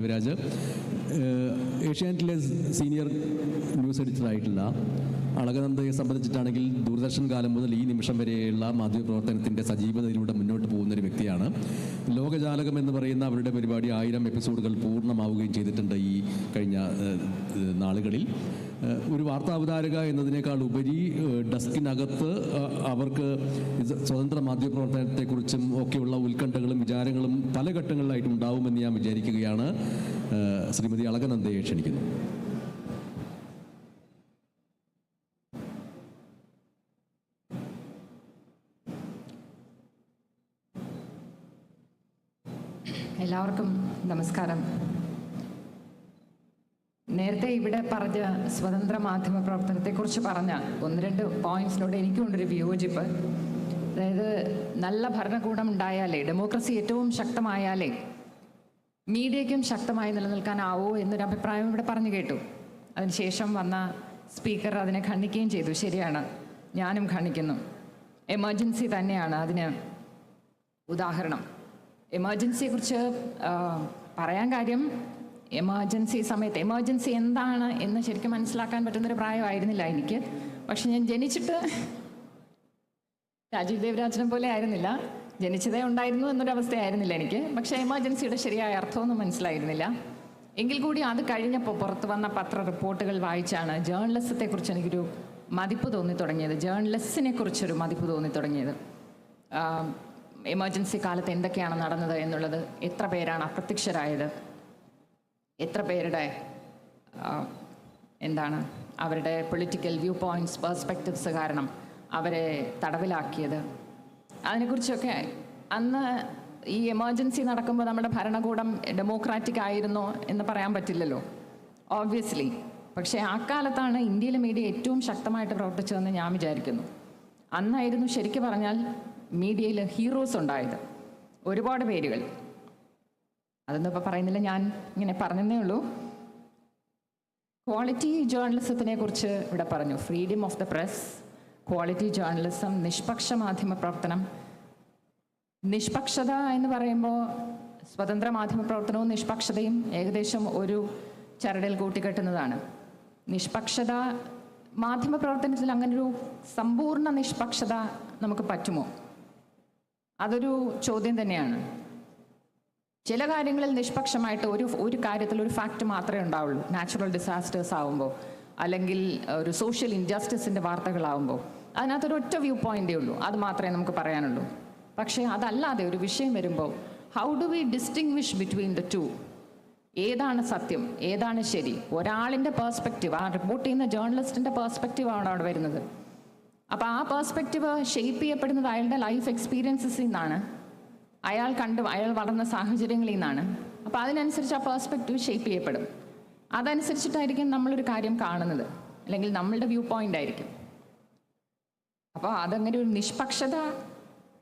യുവരാജ്. ഏഹ് ഏഷ്യാനെറ്റിലെ senior news എഡിറ്ററായിട്ടുള്ള അളകനന്ദയെ സംബന്ധിച്ചിട്ടാണെങ്കിൽ ദൂരദർശൻ കാലം മുതൽ ഈ നിമിഷം വരെയുള്ള മാധ്യമപ്രവർത്തനത്തിന്റെ സജീവതയിലൂടെ മുന്നോട്ട് വ്യക്തിയാണ്. ലോകജാലകം എന്ന് പറയുന്ന അവരുടെ പരിപാടി ആയിരം എപ്പിസോഡുകൾ പൂർണമാവുകയും ചെയ്തിട്ടുണ്ട് ഈ കഴിഞ്ഞ നാളുകളിൽ. ഒരു വാർത്താ അവതാരക എന്നതിനേക്കാൾ ഉപരി ഡെസ്കിനകത്ത് അവർക്ക് സ്വതന്ത്ര മാധ്യമപ്രവർത്തനത്തെക്കുറിച്ചും ഒക്കെയുള്ള ഉത്കണ്ഠകളും വിചാരങ്ങളും പല ഘട്ടങ്ങളിലായിട്ടും ഉണ്ടാവുമെന്ന് ഞാൻ വിചാരിക്കുകയാണ്. ശ്രീമതി അളകനന്ദയെ ക്ഷണിക്കുന്നു. എല്ലാവർക്കും നമസ്കാരം. നേരത്തെ ഇവിടെ പറഞ്ഞ സ്വതന്ത്ര മാധ്യമ പ്രവർത്തനത്തെക്കുറിച്ച് പറഞ്ഞ ഒന്ന് രണ്ട് പോയിന്റ്സിനോട് എനിക്കുണ്ടൊരു വിയോജിപ്പ്. അതായത് നല്ല ഭരണകൂടം ഉണ്ടായാലേ ഡെമോക്രസി ഏറ്റവും ശക്തമായാലേ മീഡിയയ്ക്കും ശക്തമായി നിലനിൽക്കാനാവോ എന്നൊരു അഭിപ്രായം ഇവിടെ പറഞ്ഞു കേട്ടു. അതിനുശേഷം വന്ന സ്പീക്കർ അതിനെ ഖണ്ഡിക്കുകയും ചെയ്തു. ശരിയാണ് ഞാനും ഖണ്ഡിക്കുന്നു. എമർജൻസി തന്നെയാണ് അതിന് ഉദാഹരണം. എമർജൻസിയെക്കുറിച്ച് പറയാൻ കാര്യം എമർജൻസി സമയത്ത് എമർജൻസി എന്താണ് എന്ന് ശരിക്കും മനസ്സിലാക്കാൻ പറ്റുന്നൊരു പ്രായമായിരുന്നില്ല എനിക്ക്. പക്ഷെ ഞാൻ ജനിച്ചിട്ട് രാജീവ് ദേവരാജനെ പോലെ ആയിരുന്നില്ല. ജനിച്ചതേ ഉണ്ടായിരുന്നു എന്നൊരു അവസ്ഥയായിരുന്നില്ല എനിക്ക്. പക്ഷെ എമർജൻസിയുടെ ശരിയായ അർത്ഥമൊന്നും മനസ്സിലായിരുന്നില്ല. എങ്കിൽ കൂടി അത് കഴിഞ്ഞപ്പോൾ പുറത്തു വന്ന പത്ര റിപ്പോർട്ടുകൾ വായിച്ചാണ് ജേർണലിസത്തെക്കുറിച്ച് എനിക്കൊരു മതിപ്പ് തോന്നി തുടങ്ങിയത് ജേർണലിസ്റ്റിനെ കുറിച്ചൊരു മതിപ്പ് തോന്നി തുടങ്ങിയത് എമർജൻസി കാലത്ത് എന്തൊക്കെയാണ് നടന്നത് എന്നുള്ളത് എത്ര പേരാണ് അപ്രത്യക്ഷരായത്? എത്ര പേരുടെ എന്താണ് അവരുടെ പൊളിറ്റിക്കൽ വ്യൂ പോയിന്റ്സ് പെർസ്പെക്റ്റീവ്സ് കാരണം അവരെ തടവിലാക്കിയത്? അതിനെക്കുറിച്ചൊക്കെ അന്ന് ഈ എമർജൻസി നടക്കുമ്പോൾ നമ്മുടെ ഭരണകൂടം ഡെമോക്രാറ്റിക് ആയിരുന്നോ എന്ന് പറയാൻ പറ്റില്ലല്ലോ. ഓബ്വിയസ്ലി പക്ഷേ ആ കാലത്താണ് ഇന്ത്യയിലെ മീഡിയ ഏറ്റവും ശക്തമായിട്ട് പ്രവർത്തിച്ചതെന്ന് ഞാൻ വിചാരിക്കുന്നു. അന്നായിരുന്നു ശരിക്കും പറഞ്ഞാൽ മീഡിയയിൽ ഹീറോസ് ഉണ്ടായത്. ഒരുപാട് പേരുകൾ. അതൊന്നും ഇപ്പോൾ പറയുന്നില്ല ഞാൻ ഇങ്ങനെ പറഞ്ഞതേ ഉള്ളൂ. ക്വാളിറ്റി ജേർണലിസത്തിനെ കുറിച്ച് ഇവിടെ പറഞ്ഞു. Freedom of the press quality journalism നിഷ്പക്ഷ മാധ്യമ പ്രവർത്തനം. നിഷ്പക്ഷത എന്ന് പറയുമ്പോൾ സ്വതന്ത്ര മാധ്യമ പ്രവർത്തനവും നിഷ്പക്ഷതയും ഏകദേശം ഒരു ചരടിൽ കൂട്ടിക്കെട്ടുന്നതാണ്. നിഷ്പക്ഷത മാധ്യമ പ്രവർത്തനത്തിൽ അങ്ങനൊരു സമ്പൂർണ നിഷ്പക്ഷത നമുക്ക് പറ്റുമോ? അതൊരു ചോദ്യം തന്നെയാണ്. ചില കാര്യങ്ങളിൽ നിഷ്പക്ഷമായിട്ട് ഒരു ഒരു കാര്യത്തിൽ ഒരു ഫാക്റ്റ് മാത്രമേ ഉണ്ടാവുള്ളൂ. നാച്ചുറൽ ഡിസാസ്റ്റേഴ്സ് ആവുമ്പോൾ അല്ലെങ്കിൽ ഒരു സോഷ്യൽ ഇൻജസ്റ്റിസിന്റെ വാർത്തകളാവുമ്പോൾ അതിനകത്തൊരു ഒറ്റ വ്യൂ പോയിന്റേ ഉള്ളൂ. അത് മാത്രമേ നമുക്ക് പറയാനുള്ളൂ. പക്ഷേ അതല്ലാതെ ഒരു വിഷയം വരുമ്പോൾ how do we distinguish between the two ഏതാണ് സത്യം? ഏതാണ് ശരി? ഒരാളിന്റെ പേഴ്സ്പെക്റ്റീവ് ആ റിപ്പോർട്ട് ചെയ്യുന്ന ജേർണലിസ്റ്റിന്റെ പേഴ്സ്പെക്റ്റീവാണ് അവിടെ വരുന്നത്? അപ്പോൾ ആ പേഴ്സ്പെക്റ്റീവ് ഷേപ്പ് ചെയ്യപ്പെടുന്നത് അയാളുടെ ലൈഫ് എക്സ്പീരിയൻസസിൽ നിന്നാണ്. അയാൾ കണ്ട് അയാൾ വളർന്ന സാഹചര്യങ്ങളിൽ നിന്നാണ്. അപ്പോൾ അതിനനുസരിച്ച് ആ പേഴ്സ്പെക്റ്റീവ് ഷെയ്പ്പ് ചെയ്യപ്പെടും. അതനുസരിച്ചിട്ടായിരിക്കും നമ്മളൊരു കാര്യം കാണുന്നത്. അല്ലെങ്കിൽ നമ്മളുടെ വ്യൂ പോയിന്റ് ആയിരിക്കും. അപ്പോൾ അതങ്ങനെ ഒരു നിഷ്പക്ഷത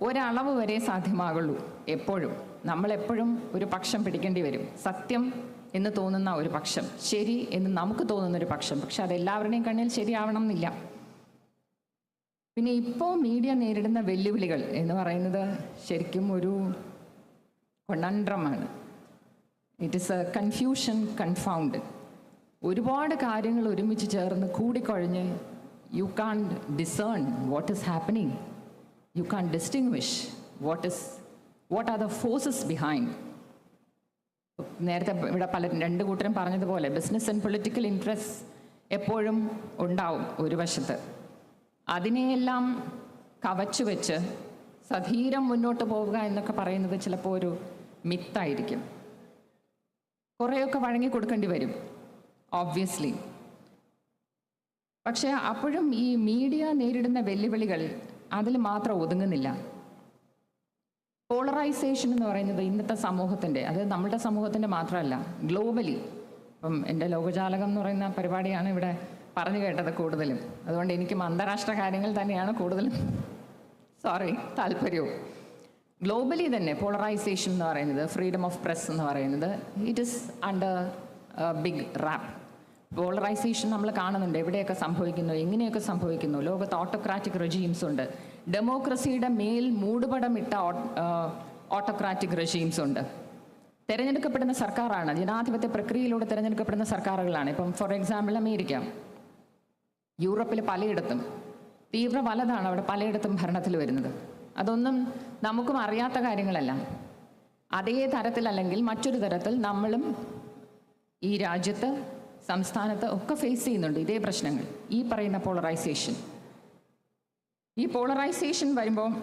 ഒരളവ് വരെ സാധ്യമാകുള്ളൂ എപ്പോഴും. നമ്മളെപ്പോഴും ഒരു പക്ഷം പിടിക്കേണ്ടി വരും. സത്യം എന്ന് തോന്നുന്ന ഒരു പക്ഷം ശരി എന്ന് നമുക്ക് തോന്നുന്ന ഒരു പക്ഷം. പക്ഷെ അത് എല്ലാവരുടെയും കണ്ണിൽ ശരിയാവണം എന്നില്ല. പിന്നെ ഇപ്പോൾ മീഡിയ നേരിടുന്ന വെല്ലുവിളികൾ എന്ന് പറയുന്നത് ശരിക്കും ഒരു കൊണ്ടൻഡ്രമാണ് it is a confusion confound ഒരുപാട് കാര്യങ്ങൾ ഒരുമിച്ച് ചേർന്ന് കൂടിക്കൊഴിഞ്ഞ് you can discern what is happening you can distinguish what is what are the forces behind നേരത്തെ ഇവിടെ പല രണ്ട് കൂട്ടരും പറഞ്ഞതുപോലെ ബിസിനസ് ആൻഡ് പൊളിറ്റിക്കൽ ഇൻട്രസ്റ്റ് എപ്പോഴും ഉണ്ടാവും ഒരു വശത്ത്. അതിനെയെല്ലാം കവച്ചു വെച്ച് സധീരം മുന്നോട്ട് പോവുക എന്നൊക്കെ പറയുന്നത് ചിലപ്പോൾ ഒരു മിത്തായിരിക്കും. കുറേയൊക്കെ വഴങ്ങി കൊടുക്കേണ്ടി വരും ഓബ്വിയസ്ലി പക്ഷേ അപ്പോഴും ഈ മീഡിയ നേരിടുന്ന വെല്ലുവിളികൾ അതിൽ മാത്രം ഒതുങ്ങുന്നില്ല. പോളറൈസേഷൻ എന്ന് പറയുന്നത് ഇന്നത്തെ സമൂഹത്തിന്റെ അത് നമ്മുടെ സമൂഹത്തിന്റെ മാത്രമല്ല ഗ്ലോബലി ഇപ്പം എന്റെ ലോകജാലകം എന്ന് പറയുന്ന പരിപാടിയാണ് ഇവിടെ പറഞ്ഞു കേട്ടത് കൂടുതലും. അതുകൊണ്ട് എനിക്കും അന്താരാഷ്ട്ര കാര്യങ്ങൾ തന്നെയാണ് കൂടുതലും. സോറി താല്പര്യവും. ഗ്ലോബലി തന്നെ പോളറൈസേഷൻ എന്ന് പറയുന്നത് ഫ്രീഡം ഓഫ് പ്രസ് എന്ന് പറയുന്നത് it is under big wrap polarisation നമ്മൾ കാണുന്നുണ്ട് എവിടെയൊക്കെ സംഭവിക്കുന്നു എങ്ങനെയൊക്കെ സംഭവിക്കുന്നു. ലോകത്ത് ഓട്ടോക്രാറ്റിക് റെജീംസ് ഉണ്ട്. ഡെമോക്രസിയുടെ മേൽ മൂടുപടമിട്ട ഓട്ടോക്രാറ്റിക് റെജീംസ് ഉണ്ട്. തിരഞ്ഞെടുക്കപ്പെടുന്ന സർക്കാരാണ് ജനാധിപത്യ പ്രക്രിയയിലൂടെ തിരഞ്ഞെടുക്കപ്പെടുന്ന സർക്കാരുകളാണ്. ഇപ്പം ഫോർ എക്സാമ്പിൾ അമേരിക്ക. യൂറോപ്പിൽ പലയിടത്തും. തീവ്ര വലതാണ് അവിടെ പലയിടത്തും ഭരണത്തിൽ വരുന്നത്. അതൊന്നും നമുക്കും അറിയാത്ത കാര്യങ്ങളല്ല. അതേ തരത്തിലല്ലെങ്കിൽ മറ്റൊരു തരത്തിൽ നമ്മളും ഈ രാജ്യത്ത് സംസ്ഥാനത്ത് ഒക്കെ ഫേസ് ചെയ്യുന്നുണ്ട് ഇതേ പ്രശ്നങ്ങൾ. ഈ പറയുന്ന പോളറൈസേഷൻ ഈ പോളറൈസേഷൻ വരുമ്പോൾ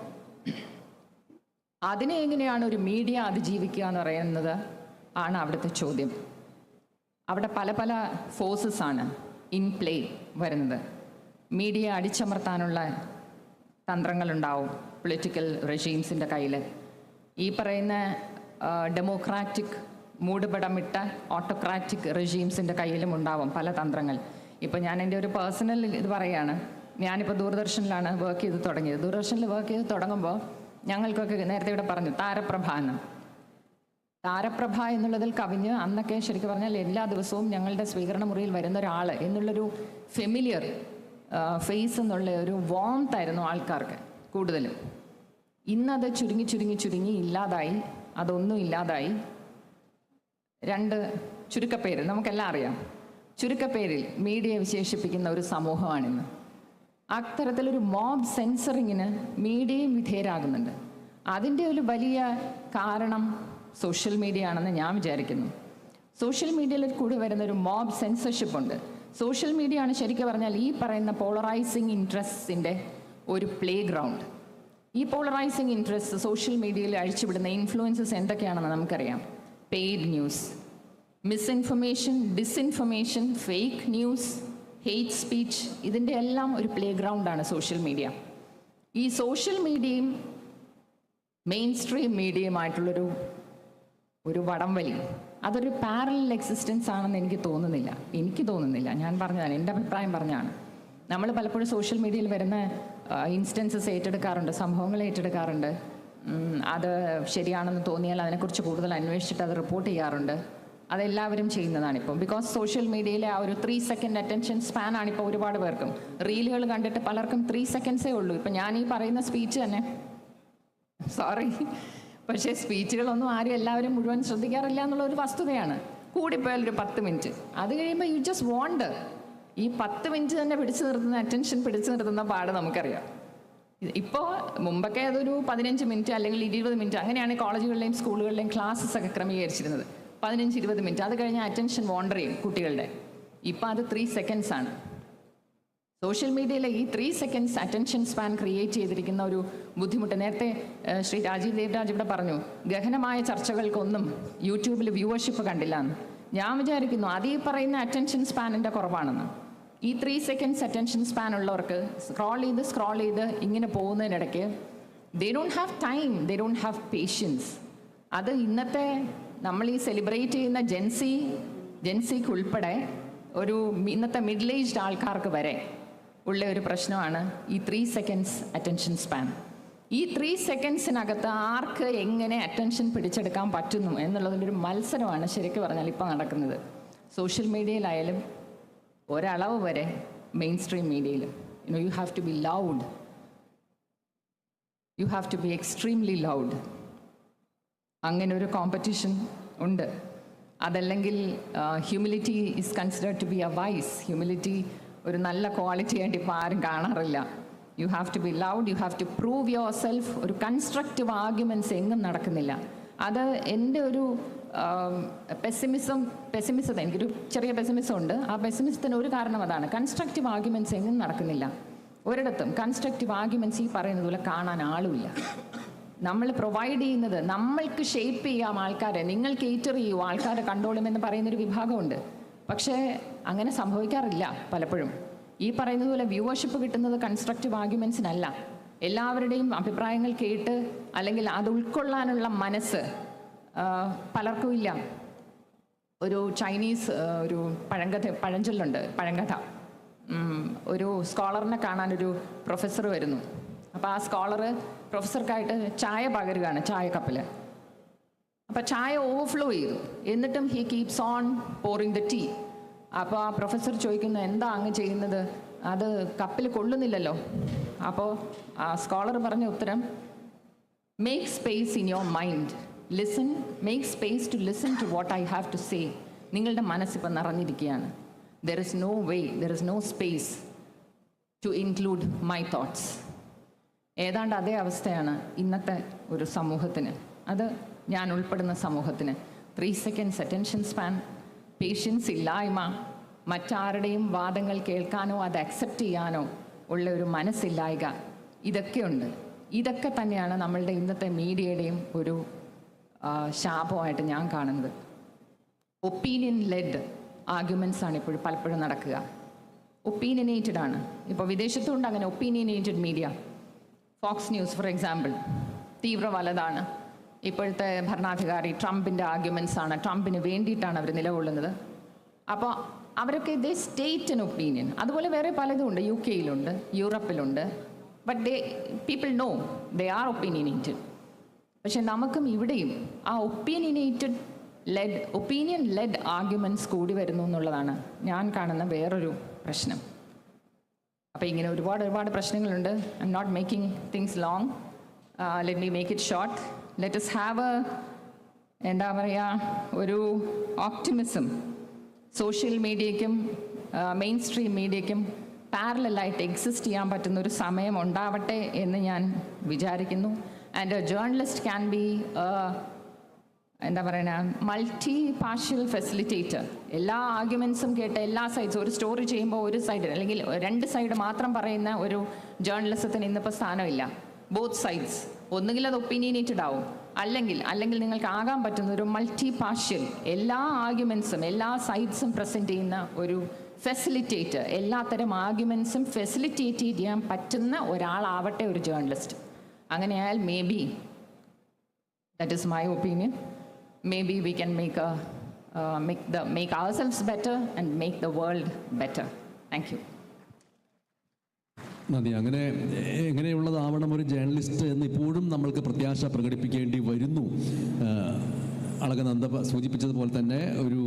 അതിനെ എങ്ങനെയാണ് ഒരു മീഡിയ അതിജീവിക്കുക എന്ന് പറയുന്നത് ആണ് അവിടുത്തെ ചോദ്യം. അവിടെ പല പല ഫോഴ്സസ് ആണ്. ഇൻ പ്ലേ വരുന്നത്. മീഡിയ അടിച്ചമർത്താനുള്ള തന്ത്രങ്ങളുണ്ടാവും പൊളിറ്റിക്കൽ റെഷീംസിന്റെ കയ്യിൽ ഈ പറയുന്ന ഡെമോക്രാറ്റിക് മൂടുപടമിട്ട ഓട്ടോക്രാറ്റിക് റെഷീംസിന്റെ കയ്യിലും ഉണ്ടാവും പല തന്ത്രങ്ങൾ. ഇപ്പോൾ ഞാൻ എന്റെ ഒരു പേഴ്സണൽ ഇത് പറയുകയാണ് ഞാനിപ്പോൾ ദൂരദർശനിലാണ് വർക്ക് ചെയ്ത് തുടങ്ങിയത്. ദൂരദർശനിൽ വർക്ക് ചെയ്ത് തുടങ്ങുമ്പോൾ ഞങ്ങൾക്കൊക്കെ നേരത്തെ ഇവിടെ പറഞ്ഞു താരപ്രഭ എന്ന് താരപ്രഭ എന്നുള്ളതിൽ കവിഞ്ഞ് അന്നൊക്കെ ശരിക്കും പറഞ്ഞാൽ എല്ലാ ദിവസവും ഞങ്ങളുടെ സ്വീകരണ മുറിയിൽ വരുന്ന ഒരാൾ എന്നുള്ളൊരു ഫെമിലിയർ ഫേസ് എന്നുള്ള ഒരു warmth ആയിരുന്നു ആൾക്കാർക്ക് കൂടുതലും. ഇന്നത് ചുരുങ്ങി ചുരുങ്ങി ചുരുങ്ങി ഇല്ലാതായി അതൊന്നും ഇല്ലാതായി. രണ്ട് ചുരുക്കപ്പേര് നമുക്കെല്ലാം അറിയാം. ചുരുക്കപ്പേരിൽ മീഡിയ വിശേഷിപ്പിക്കുന്ന ഒരു സമൂഹമാണിന്ന്. അത്തരത്തിലൊരു മോബ് സെൻസറിങ്ങിന് മീഡിയയും വിധേയരാകുന്നുണ്ട്. അതിന്റെ ഒരു വലിയ കാരണം സോഷ്യൽ മീഡിയ ആണെന്ന് ഞാൻ വിചാരിക്കുന്നു. സോഷ്യൽ മീഡിയയിൽ കൂടി വരുന്ന ഒരു മോബ് സെൻസർഷിപ്പ് ഉണ്ട്. സോഷ്യൽ മീഡിയ ആണ് ശരിക്കും പറഞ്ഞാൽ ഈ പറയുന്ന പോളറൈസിങ് ഇൻട്രസ്റ്റിന്റെ ഒരു പ്ലേ ഗ്രൗണ്ട് ഈ പോളറൈസിങ് ഇൻട്രസ്റ്റ് സോഷ്യൽ മീഡിയയിൽ അഴിച്ചുവിടുന്ന ഇൻഫ്ലുവൻസസ് എന്തൊക്കെയാണെന്ന് നമുക്കറിയാം. Paid news misinformation disinformation fake news hate speech ഇതിന്റെ എല്ലാം ഒരു പ്ലേ ഗ്രൗണ്ടാണ് സോഷ്യൽ മീഡിയ ഈ സോഷ്യൽ മീഡിയയും മെയിൻ സ്ട്രീം മീഡിയയുമായിട്ടുള്ളൊരു ഒരു വടംവലി അതൊരു പാരലൽ എക്സിസ്റ്റൻസ് ആണെന്ന് എനിക്ക് തോന്നുന്നില്ല. എനിക്ക് തോന്നുന്നില്ല. ഞാൻ പറഞ്ഞതാണ്. എന്റെ അഭിപ്രായം പറഞ്ഞാണ്. നമ്മൾ പലപ്പോഴും സോഷ്യൽ മീഡിയയിൽ വരുന്ന ഇൻസ്റ്റൻസസ് ഏറ്റെടുക്കാറുണ്ട്. സംഭവങ്ങൾ ഏറ്റെടുക്കാറുണ്ട്. അത് ശരിയാണെന്ന് തോന്നിയാൽ അതിനെക്കുറിച്ച് കൂടുതൽ അന്വേഷിച്ചിട്ട് അത് റിപ്പോർട്ട് ചെയ്യാറുണ്ട്. അതെല്ലാവരും ചെയ്യുന്നതാണ് ഇപ്പം. ബിക്കോസ് സോഷ്യൽ മീഡിയയിലെ ആ ഒരു ത്രീ സെക്കൻഡ് അറ്റൻഷൻ സ്പാൻ ആണ് ഇപ്പോൾ ഒരുപാട് പേർക്കും. റീലുകൾ കണ്ടിട്ട് പലർക്കും ത്രീ സെക്കൻഡ്സേ ഉള്ളൂ. ഇപ്പം ഞാൻ ഈ പറയുന്ന സ്പീച്ച് തന്നെ. സോറി പക്ഷേ സ്പീച്ചുകളൊന്നും ആരും എല്ലാവരും മുഴുവൻ ശ്രദ്ധിക്കാറില്ല എന്നുള്ള ഒരു വസ്തുതയാണ്. കൂടിപ്പോയാൽ ഒരു പത്ത് മിനിറ്റ് അത് കഴിയുമ്പോൾ യു ജസ്റ്റ് വോണ്ട് ഈ പത്ത് മിനിറ്റ് തന്നെ പിടിച്ചു നിർത്തുന്ന അറ്റൻഷൻ പിടിച്ചു നിർത്തുന്ന പാട് നമുക്കറിയാം. ഇപ്പോൾ മുമ്പൊക്കെ അതൊരു പതിനഞ്ച് മിനിറ്റ് അല്ലെങ്കിൽ ഇരുപത് മിനിറ്റ് അങ്ങനെയാണ് കോളേജുകളിലെയും സ്കൂളുകളിലെയും ക്ലാസ്സസ് ഒക്കെ ക്രമീകരിച്ചിരുന്നത്. പതിനഞ്ച് ഇരുപത് മിനിറ്റ് അത് കഴിഞ്ഞാൽ അറ്റൻഷൻ വോണ്ടർ ചെയ്യും കുട്ടികളുടെ. ഇപ്പം അത് ത്രീ സെക്കൻഡ്സ് ആണ്. സോഷ്യൽ മീഡിയയിലെ ഈ three seconds attention span create ചെയ്തിരിക്കുന്ന ഒരു ബുദ്ധിമുട്ട്. നേരത്തെ ശ്രീ രാജീവ് ദേവരാജ് ഇവിടെ പറഞ്ഞു ഗഹനമായ ചർച്ചകൾക്കൊന്നും യൂട്യൂബിൽ വ്യൂവർഷിപ്പ് കണ്ടില്ല എന്ന്. ഞാൻ വിചാരിക്കുന്നു അത് ഈ പറയുന്ന അറ്റൻഷൻ സ്പാനിന്റെ കുറവാണെന്ന്. ഈ ത്രീ സെക്കൻഡ്സ് അറ്റൻഷൻ സ്പാൻ ഉള്ളവർക്ക് സ്ക്രോൾ ചെയ്ത് സ്ക്രോൾ ചെയ്ത് ഇങ്ങനെ പോകുന്നതിനിടയ്ക്ക് they don't have time they don't have patience അത് ഇന്നത്തെ നമ്മൾ ഈ സെലിബ്രേറ്റ് ചെയ്യുന്ന ജെൻസി ജെൻസിക്ക് ഉൾപ്പെടെ ഒരു ഇന്നത്തെ മിഡിൽ ഏജ്ഡ് ആൾക്കാർക്ക് വരെ ഉള്ള ഒരു പ്രശ്നമാണ് ഈ ത്രീ സെക്കൻഡ്സ് അറ്റൻഷൻ സ്പാൻ ഈ ത്രീ സെക്കൻഡ്സിനകത്ത് ആർക്ക് എങ്ങനെ അറ്റൻഷൻ പിടിച്ചെടുക്കാൻ പറ്റുന്നു എന്നുള്ളതിന്റെ ഒരു മത്സരമാണ് ശരിക്കും പറഞ്ഞാൽ ഇപ്പോൾ നടക്കുന്നത്. സോഷ്യൽ മീഡിയയിലായാലും ഒരളവ് വരെ മെയിൻ സ്ട്രീം മീഡിയയിലും you you have to be loud you have to be extremely loud അങ്ങനെ ഒരു കോമ്പറ്റീഷൻ ഉണ്ട്. അതല്ലെങ്കിൽ humility is considered to be a vice humility ഒരു നല്ല ക്വാളിറ്റി ആയിട്ട് ഇപ്പോൾ ആരും കാണാറില്ല. You have to be loud you have to prove yourself ഒരു കൺസ്ട്രക്റ്റീവ് ആർഗ്യുമെന്റ്സ് എങ്ങും നടക്കുന്നില്ല. അത് എന്റെ ഒരു പെസിമിസം പെസിമിസത്തെ എനിക്കൊരു ചെറിയ പെസിമിസം ഉണ്ട്. ആ പെസിമിസത്തിന് ഒരു കാരണം അതാണ്. കൺസ്ട്രക്റ്റീവ് ആർഗ്യുമെന്റ്സ് എങ്ങും നടക്കുന്നില്ല. ഒരിടത്തും കൺസ്ട്രക്റ്റീവ് ആർഗ്യുമെന്റ്സ് ഈ പറയുന്നത് പോലെ കാണാൻ ആളുമില്ല. നമ്മൾ പ്രൊവൈഡ് ചെയ്യുന്നത് നമ്മൾക്ക് ഷേപ്പ് ചെയ്യാം ആൾക്കാരെ. നിങ്ങൾ കേറ്റർ ചെയ്യൂ. ആൾക്കാരെ കണ്ടോളും എന്ന് പറയുന്നൊരു വിഭാഗമുണ്ട്. പക്ഷേ അങ്ങനെ സംഭവിക്കാറില്ല പലപ്പോഴും. ഈ പറയുന്നത് പോലെ വ്യൂവർഷിപ്പ് കിട്ടുന്നത് കൺസ്ട്രക്റ്റീവ് ആർഗ്യുമെൻസിനല്ല എല്ലാവരുടെയും അഭിപ്രായങ്ങൾ കേട്ട് അല്ലെങ്കിൽ അത് ഉൾക്കൊള്ളാനുള്ള മനസ്സ് പലർക്കും ഇല്ല. ഒരു ചൈനീസ് ഒരു പഴങ്കഥ പഴഞ്ചൊല്ലുണ്ട് പഴങ്കഥ. ഒരു സ്കോളറിനെ കാണാൻ ഒരു പ്രൊഫസർ വരുന്നു. അപ്പോൾ ആ സ്കോളർ പ്രൊഫസർക്കായിട്ട് ചായ പകരുകയാണ് ചായ കപ്പിൽ. അപ്പോൾ ചായ ഓവർഫ്ലോ ചെയ്തു. എന്നിട്ടും he keeps on pouring the tea അപ്പോൾ ആ പ്രൊഫസർ ചോദിക്കുന്നു എന്താ അങ്ങ് ചെയ്യുന്നത്? അത് കപ്പിൽ കൊള്ളുന്നില്ലല്ലോ. അപ്പോൾ ആ സ്കോളർ പറഞ്ഞ ഉത്തരം make space in your mind listen make space to listen to what I have to say നിങ്ങളുടെ മനസ്സിപ്പം നിറഞ്ഞിരിക്കുകയാണ്. There is no way there is no space to include my thoughts ഏതാണ്ട് അതേ അവസ്ഥയാണ് ഇന്നത്തെ ഒരു സമൂഹത്തിന്. അത് ഞാൻ ഉൾപ്പെടുന്ന സമൂഹത്തിന്. Three seconds attention span patience ഇല്ലായ്മ മറ്റാരുടെയും വാദങ്ങൾ കേൾക്കാനോ അത് അക്സെപ്റ്റ് ചെയ്യാനോ ഉള്ള ഒരു മനസ്സില്ലായ്ക ഇതൊക്കെയുണ്ട് ഇതൊക്കെ തന്നെയാണ് നമ്മളുടെ ഇന്നത്തെ മീഡിയയുടെയും ഒരു ശാപമായിട്ട് ഞാൻ കാണുന്നത്. ഒപ്പീനിയൻ ലെഡ് ആർഗ്യുമെന്റ്സ് ആണ് ഇപ്പോഴും പലപ്പോഴും നടക്കുക. ഒപ്പീനിയനേറ്റഡ് ആണ്. ഇപ്പോൾ വിദേശത്തുണ്ട് അങ്ങനെ opinionated media Fox News for example തീവ്ര വലതാണ് ഇപ്പോഴത്തെ ഭരണാധികാരി ട്രംപിന്റെ ആർഗ്യുമെൻസ് ആണ്. ട്രംപിന് വേണ്ടിയിട്ടാണ് അവർ നിലകൊള്ളുന്നത്. അപ്പോൾ അവരൊക്കെ ദേ സ്റ്റേറ്റ് ആൻ ഒപ്പീനിയൻ അതുപോലെ വേറെ പലതും ഉണ്ട് യു കെയിലുണ്ട് യൂറോപ്പിലുണ്ട്. But they people know they are opinionated പക്ഷെ നമുക്കും ഇവിടെയും ആ opinionated led opinion led arguments കൂടി വരുന്നു എന്നുള്ളതാണ് ഞാൻ കാണുന്ന വേറൊരു പ്രശ്നം. അപ്പോൾ ഇങ്ങനെ ഒരുപാട് ഒരുപാട് പ്രശ്നങ്ങളുണ്ട്. I'm not making things long let me make it short let's have എന്താ പറയുക ഒരു ഓപ്റ്റിമിസം സോഷ്യൽ മീഡിയയ്ക്കും മെയിൻ സ്ട്രീം മീഡിയയ്ക്കും പാരലായിട്ട് എക്സിസ്റ്റ് ചെയ്യാൻ പറ്റുന്ന ഒരു സമയം ഉണ്ടാവട്ടെ എന്ന് ഞാൻ വിചാരിക്കുന്നു. And a journalist can be എന്താ പറയുക മൾട്ടി പാർഷ്യൽ ഫെസിലിറ്റേറ്റർ എല്ലാ ആർഗ്യുമെൻസും കേട്ട് എല്ലാ സൈഡ്സും ഒരു സ്റ്റോറി ചെയ്യുമ്പോൾ ഒരു സൈഡ് അല്ലെങ്കിൽ രണ്ട് സൈഡ് മാത്രം പറയുന്ന ഒരു ജേർണലിസത്തിന് ഇന്നിപ്പോൾ സ്ഥാനമില്ല. ബോത്ത് സൈഡ്സ് ഒന്നുകിൽ അത് ഒപ്പീനിയനേറ്റഡ് ആവും അല്ലെങ്കിൽ അല്ലെങ്കിൽ നിങ്ങൾക്ക് ആകാൻ പറ്റുന്ന ഒരു മൾട്ടി പാർഷ്യൽ എല്ലാ ആർഗ്യുമെൻസും എല്ലാ സൈഡ്സും പ്രസന്റ് ചെയ്യുന്ന ഒരു ഫെസിലിറ്റേറ്റർ എല്ലാത്തരം ആർഗ്യുമെൻസും ഫെസിലിറ്റേറ്റ് ചെയ്യാൻ പറ്റുന്ന ഒരാളാവട്ടെ ഒരു journalist അങ്ങനെയായാൽ maybe that is my opinion maybe we can make make the make our ourselves better and make the world better thank you. നന്ദി അങ്ങനെ എങ്ങനെയുള്ളതാവണം ഒരു ജേർണലിസ്റ്റ് എന്ന് ഇപ്പോഴും നമ്മൾക്ക് പ്രത്യാശ പ്രകടിപ്പിക്കേണ്ടി വരുന്നു. അളകനന്ദ സൂചിപ്പിച്ചതുപോലെ തന്നെ ഒരു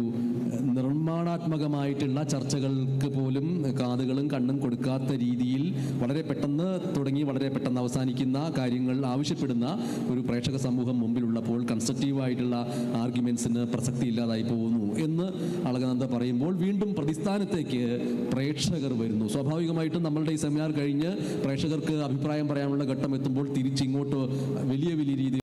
നിർമ്മാണാത്മകമായിട്ടുള്ള ചർച്ചകൾക്ക് പോലും കാതുകളും കണ്ണും കൊടുക്കാത്ത രീതിയിൽ വളരെ പെട്ടെന്ന് തുടങ്ങി വളരെ പെട്ടെന്ന് അവസാനിക്കുന്ന കാര്യങ്ങൾ ആവശ്യപ്പെടുന്ന ഒരു പ്രേക്ഷക സമൂഹം മുമ്പിലുള്ളപ്പോൾ കൺസ്ട്രക്റ്റീവായിട്ടുള്ള ആർഗ്യുമെൻസിന് പ്രസക്തി ഇല്ലാതായി പോകുന്നു എന്ന് അളകനന്ദ പറയുമ്പോൾ വീണ്ടും പ്രതിസ്ഥാനത്തേക്ക് പ്രേക്ഷകർ വരുന്നു. സ്വാഭാവികമായിട്ടും നമ്മളുടെ ഈ സെമിനാർ കഴിഞ്ഞ് പ്രേക്ഷകർക്ക് അഭിപ്രായം പറയാനുള്ള ഘട്ടം എത്തുമ്പോൾ തിരിച്ചിങ്ങോട്ട് വലിയ വലിയ രീതിയിൽ